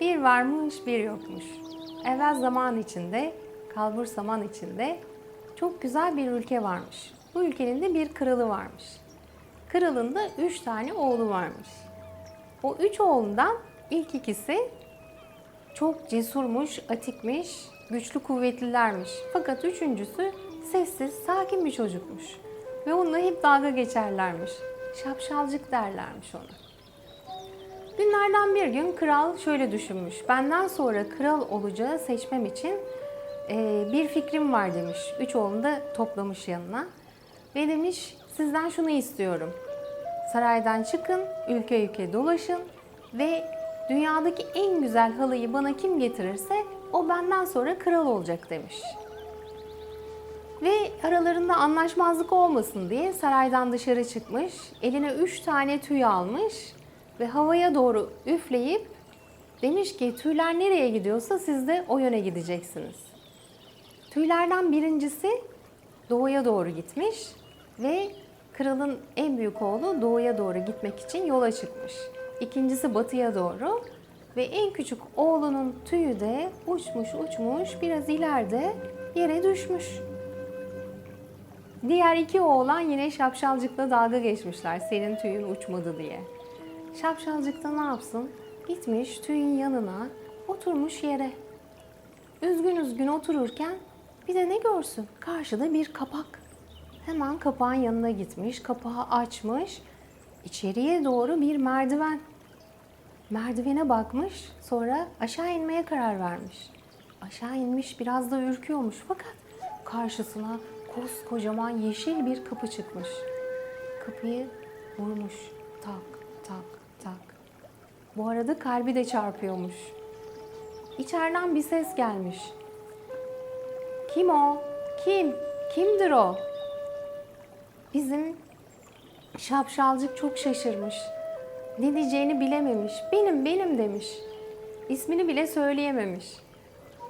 Bir varmış bir yokmuş. Evvel zaman içinde, kalbur zaman içinde çok güzel bir ülke varmış. Bu ülkenin de bir kralı varmış. Kralın da üç tane oğlu varmış. O üç oğlundan ilk ikisi çok cesurmuş, atikmiş, güçlü kuvvetlilermiş. Fakat üçüncüsü sessiz, sakin bir çocukmuş. Ve onunla hep dalga geçerlermiş. Şapşalcık derlermiş ona. Günlerden bir gün kral şöyle düşünmüş. Benden sonra kral olacağı seçmem için eee, bir fikrim var demiş. Üç oğlunu da toplamış yanına. Ve demiş sizden şunu istiyorum. Saraydan çıkın, ülke ülke dolaşın ve dünyadaki en güzel halıyı bana kim getirirse o benden sonra kral olacak demiş. Ve aralarında anlaşmazlık olmasın diye saraydan dışarı çıkmış, eline üç tane tüy almış ve havaya doğru üfleyip demiş ki tüyler nereye gidiyorsa siz de o yöne gideceksiniz. Tüylerden birincisi doğuya doğru gitmiş ve kralın en büyük oğlu doğuya doğru gitmek için yola çıkmış. İkincisi batıya doğru ve en küçük oğlunun tüyü de uçmuş uçmuş biraz ileride yere düşmüş. Diğer iki oğlan yine şapşalcıkla dalga geçmişler senin tüyün uçmadı diye. Şapşalcık da ne yapsın? Gitmiş tüyün yanına oturmuş yere. Üzgün üzgün otururken bir de ne görsün? Karşıda bir kapak. Hemen kapağın yanına gitmiş, kapağı açmış. İçeriye doğru bir merdiven. Merdivene bakmış, sonra aşağı inmeye karar vermiş. Aşağı inmiş, biraz da ürküyormuş fakat karşısına koskocaman yeşil bir kapı çıkmış. Kapıyı vurmuş. Tak, tak. Bu arada kalbi de çarpıyormuş. İçeriden bir ses gelmiş. Kim o? Kim? Kimdir o? Bizim şapşalcık çok şaşırmış. Ne diyeceğini bilememiş. Benim, benim demiş. İsmini bile söyleyememiş.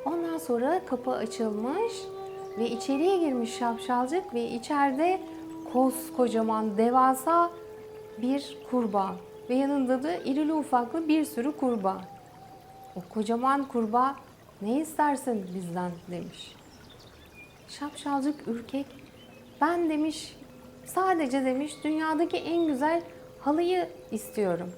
Ondan sonra kapı açılmış ve içeriye girmiş şapşalcık ve içeride koskocaman devasa bir kurbağa ve yanında da irili ufaklı bir sürü kurbağa. O kocaman kurbağa ne istersin bizden demiş. Şapşalcık ürkek ben demiş sadece demiş dünyadaki en güzel halıyı istiyorum.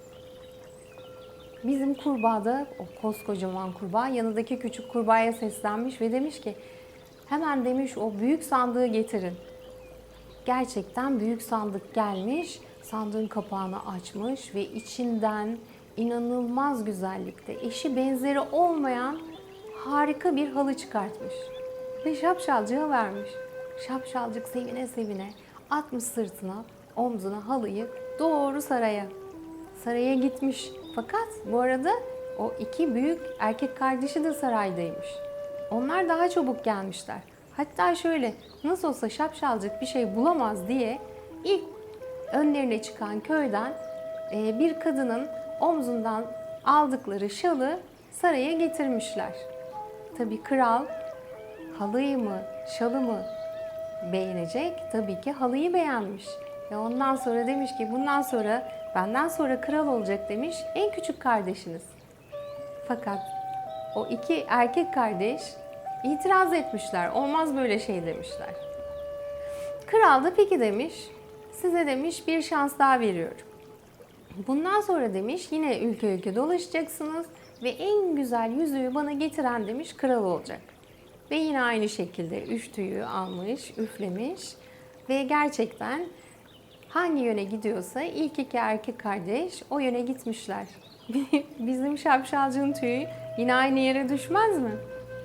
Bizim kurbağa da o koskocaman kurbağa yanındaki küçük kurbağaya seslenmiş ve demiş ki hemen demiş o büyük sandığı getirin. Gerçekten büyük sandık gelmiş, sandığın kapağını açmış ve içinden inanılmaz güzellikte, eşi benzeri olmayan harika bir halı çıkartmış. Ve şapşalcığa vermiş. Şapşalcık sevine sevine atmış sırtına, omzuna halıyı doğru saraya. Saraya gitmiş. Fakat bu arada o iki büyük erkek kardeşi de saraydaymış. Onlar daha çabuk gelmişler. Hatta şöyle nasıl olsa şapşalcık bir şey bulamaz diye ilk önlerine çıkan köyden e, bir kadının omzundan aldıkları şalı saraya getirmişler. Tabii kral halıyı mı, şalı mı beğenecek? Tabii ki halıyı beğenmiş. Ve ondan sonra demiş ki bundan sonra benden sonra kral olacak demiş en küçük kardeşiniz. Fakat o iki erkek kardeş itiraz etmişler. Olmaz böyle şey demişler. Kral da peki demiş. Size demiş bir şans daha veriyorum. Bundan sonra demiş yine ülke ülke dolaşacaksınız ve en güzel yüzüğü bana getiren demiş kral olacak. Ve yine aynı şekilde üç tüyü almış, üflemiş ve gerçekten hangi yöne gidiyorsa ilk iki erkek kardeş o yöne gitmişler. Bizim şapşalcığın tüyü yine aynı yere düşmez mi?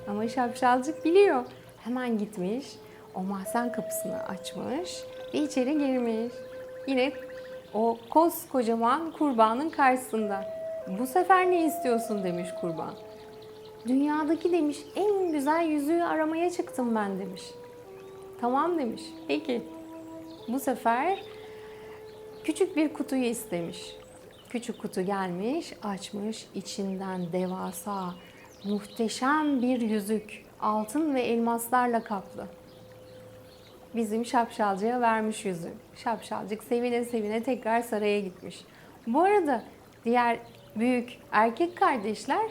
Ama şapşalcık biliyor. Hemen gitmiş, o mahzen kapısını açmış ve içeri girmiş. Yine o koskocaman kurbanın karşısında. Bu sefer ne istiyorsun demiş kurban. Dünyadaki demiş en güzel yüzüğü aramaya çıktım ben demiş. Tamam demiş. Peki. Bu sefer küçük bir kutuyu istemiş. Küçük kutu gelmiş, açmış, içinden devasa, muhteşem bir yüzük, altın ve elmaslarla kaplı. Bizim şapşalcıya vermiş yüzüğü. Şapşalcık sevine sevine tekrar saraya gitmiş. Bu arada diğer büyük erkek kardeşler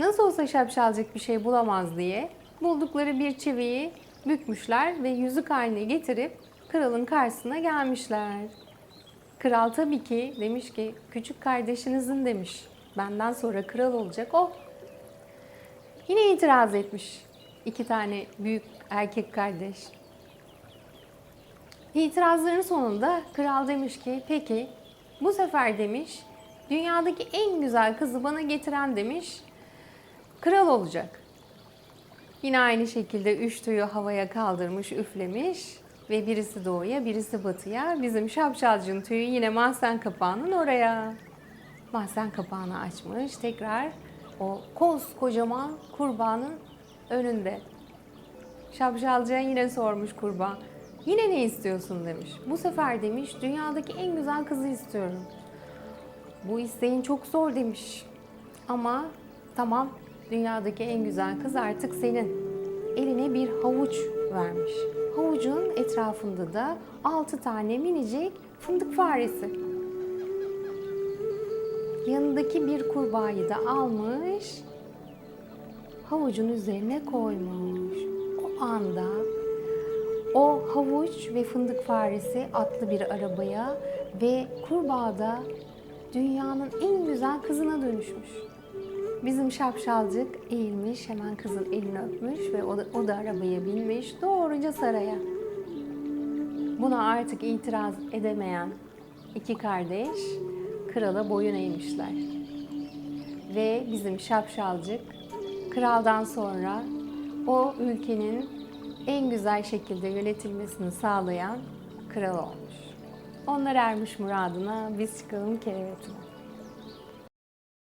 Nasıl olsa şapşalcık bir şey bulamaz diye buldukları bir çiviyi bükmüşler ve yüzük haline getirip kralın karşısına gelmişler. Kral tabii ki demiş ki küçük kardeşinizin demiş. Benden sonra kral olacak o. Yine itiraz etmiş iki tane büyük erkek kardeş. İtirazların sonunda kral demiş ki peki bu sefer demiş dünyadaki en güzel kızı bana getiren demiş kral olacak. Yine aynı şekilde üç tüyü havaya kaldırmış, üflemiş ve birisi doğuya, birisi batıya. Bizim şapşalcının tüyü yine mahzen kapağının oraya. Mahzen kapağını açmış, tekrar o koskocaman kurbanın önünde. Şapşalcıya yine sormuş kurban. Yine ne istiyorsun demiş. Bu sefer demiş dünyadaki en güzel kızı istiyorum. Bu isteğin çok zor demiş. Ama tamam dünyadaki en güzel kız artık senin. Eline bir havuç vermiş. Havucun etrafında da altı tane minicik fındık faresi. Yanındaki bir kurbağayı da almış, havucun üzerine koymuş. O anda o havuç ve fındık faresi atlı bir arabaya ve kurbağa da dünyanın en güzel kızına dönüşmüş. Bizim şapşalcık eğilmiş, hemen kızın elini öpmüş ve o da, o da arabaya binmiş doğruca saraya. Buna artık itiraz edemeyen iki kardeş krala boyun eğmişler. Ve bizim şapşalcık kraldan sonra o ülkenin en güzel şekilde yönetilmesini sağlayan kral olmuş. Onlar ermiş muradına, biz çıkalım kerevetine.